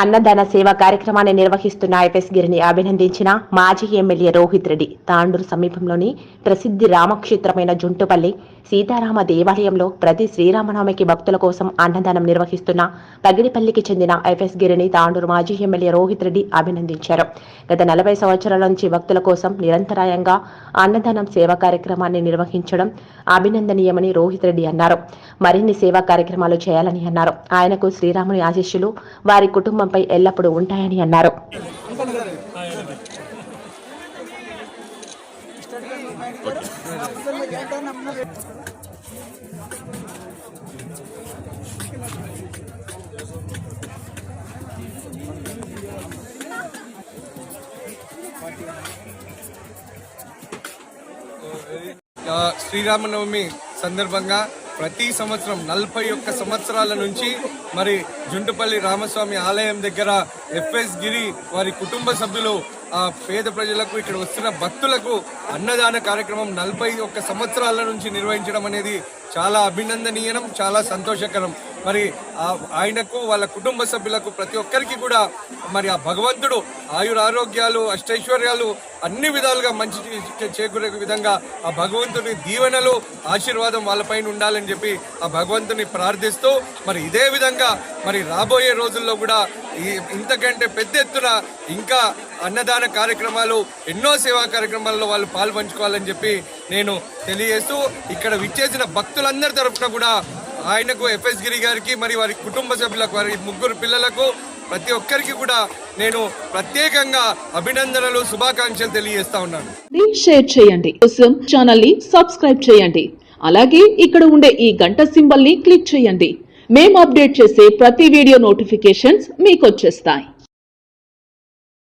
అన్నదాన సేవ కార్యక్రమాన్ని నిర్వహిస్తున్న ఎఫ్ఎస్ గిరిని అభినందించిన మాజీ ఎమ్మెల్యే రోహిత్ రెడ్డి. తాండూరు సమీపంలోని ప్రసిద్ధి రామక్షేత్రమైన జుంటుపల్లి సీతారామ దేవాలయంలో ప్రతి శ్రీరామనవమికి భక్తుల కోసం అన్నదానం నిర్వహిస్తున్న పగిడిపల్లికి చెందిన ఎఫ్ఎస్ గిరిని తాండూరు మాజీ ఎమ్మెల్యే రోహిత్ రెడ్డి అభినందించారు. గత నలభై సంవత్సరాల నుంచి భక్తుల కోసం నిరంతరాయంగా అన్నదానం సేవా కార్యక్రమాన్ని నిర్వహించడం అభినందనీయమని రోహిత్ రెడ్డి అన్నారు. మరిన్ని సేవా కార్యక్రమాలు చేయాలని అన్నారు. ఆయనకు శ్రీరాముని ఆశీస్సులు వారి ప్రభుత్వంపై ఎల్లప్పుడూ ఉంటాయని అన్నారు. శ్రీరామనవమి సందర్భంగా ప్రతి సంవత్సరం నలభై ఒక్క సంవత్సరాల నుంచి మరి జుంటుపల్లి రామస్వామి ఆలయం దగ్గర ఎఫ్ఎస్ గిరి వారి కుటుంబ సభ్యులు ఆ పేద ప్రజలకు ఇక్కడ వస్తున్న భక్తులకు అన్నదాన కార్యక్రమం నలభై ఒక్క సంవత్సరాల నుంచి నిర్వహించడం అనేది చాలా అభినందనీయనం చాలా సంతోషకరం. మరి ఆ- ఆయనకు వాళ్ళ కుటుంబ సభ్యులకు ప్రతి ఒక్కరికి కూడా మరి ఆ భగవంతుడు ఆయుర ఆరోగ్యాలు అష్టైశ్వర్యాలు అన్ని విధాలుగా మంచి చేకూరే విధంగా ఆ భగవంతుని దీవెనలు ఆశీర్వాదం వాళ్ళపైన ఉండాలని చెప్పి ఆ భగవంతుని ప్రార్థిస్తూ మరి ఇదే విధంగా మరి రాబోయే రోజుల్లో కూడా ఈ ఇంతకంటే పెద్ద ఎత్తున ఇంకా అన్నదాన కార్యక్రమాలు ఎన్నో సేవా కార్యక్రమాల్లో వాళ్ళు పాల్పంచుకోవాలని చెప్పి నేను తెలియజేస్తూ ఇక్కడ విచ్చేసిన భక్తులందరి తరఫున కూడా ఆయనకు ఎఫ్ఎస్ గిరి గారికి మరి వారి కుటుంబ సభ్యులకు వారి ముగ్గురు పిల్లలకు ప్రతి ఒక్కరికి కూడా నేను ప్రత్యేకంగా అభినందనలు శుభాకాంక్షలు తెలియజేస్తా ఉన్నాను. షేర్ చేయండి. కోసం ఛానల్ని సబ్స్క్రైబ్ చేయండి. అలాగే ఇక్కడ ఉండే ఈ గంట సింబల్ని క్లిక్ చేయండి. మేము అప్డేట్ చేసే ప్రతి వీడియో నోటిఫికేషన్స్ మీకు వచ్చేస్తాయి.